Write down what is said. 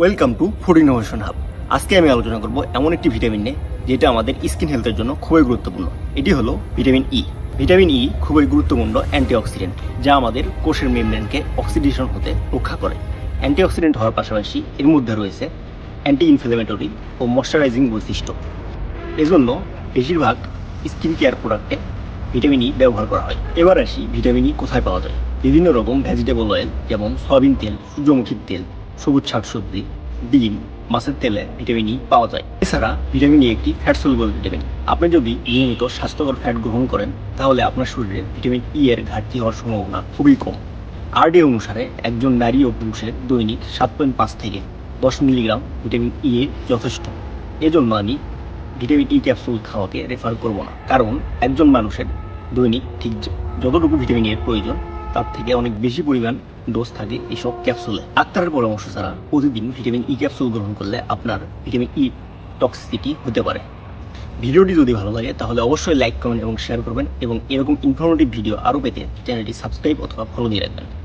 Welcome to food innovation hub আজকে আমি আলোচনা করব এমন একটি ভিটামিন নিয়ে, যেটা আমাদের স্কিন হেলথের জন্য খুবই গুরুত্বপূর্ণ। এটি হলো ভিটামিন ই ভিটামিন ই খুবই গুরুত্বপূর্ণ অ্যান্টিঅক্সিডেন্ট, যা আমাদের কোষের মেমব্রেনকে অক্সিডেশন হতে রক্ষা করে। অ্যান্টিঅক্সিডেন্ট হওয়ার পাশাপাশি এর মধ্যে রয়েছে অ্যান্টি ইনফ্লেমেটরি ও ময়শ্চারাইজিং বৈশিষ্ট্য। এজন্য বেশিরভাগ স্কিন কেয়ার প্রোডাক্টে ভিটামিন ই ব্যবহার করা হয়। এবার আসি ভিটামিন ই কোথায় পাওয়া যায়। বিভিন্ন রকম ভেজিটেবল অয়েল, যেমন সয়াবিন তেল, সূর্যমুখীর তেল সবুজ শাকসবজি ডিম, মাছের তেলে ভিটামিন ই পাওয়া যায়। এছাড়া ভিটামিন ই একটি ফ্যাট সলুবল ভিটামিন আপনি যদি নিয়মিত স্বাস্থ্যকর ফ্যাট গ্রহণ করেন, তাহলে আপনার শরীরে ভিটামিন ই এর ঘাটতি হওয়ার সম্ভাবনা খুবই কম। আরডি অনুসারে একজন নারী ও পুরুষের দৈনিক সাত পয়েন্ট পাঁচ থেকে দশ মিলিগ্রাম ভিটামিন ই এ যথেষ্ট। এজন্য আমি ভিটামিন ই ক্যাপসুল খাওয়াকে রেফার করব না। কারণ একজন মানুষের দৈনিক ঠিক যতটুকু ভিটামিন এর প্রয়োজন তার থেকে অনেক বেশি পরিমাণ ডোজ থাকে এইসব ক্যাপসুলে ডাক্তারের পরামর্শ ছাড়া প্রতিদিন ভিটামিন ই ক্যাপসুল গ্রহণ করলে আপনার ভিটামিন ই টক্সিসিটি হতে পারে। ভিডিওটি যদি ভালো লাগে, তাহলে অবশ্যই লাইক কমেন্ট এবং শেয়ার করবেন এবং এরকম ইনফরমেটিভ ভিডিও আরও পেতে চ্যানেলটি সাবস্ক্রাইব অথবা ফলো দিয়ে রাখবেন।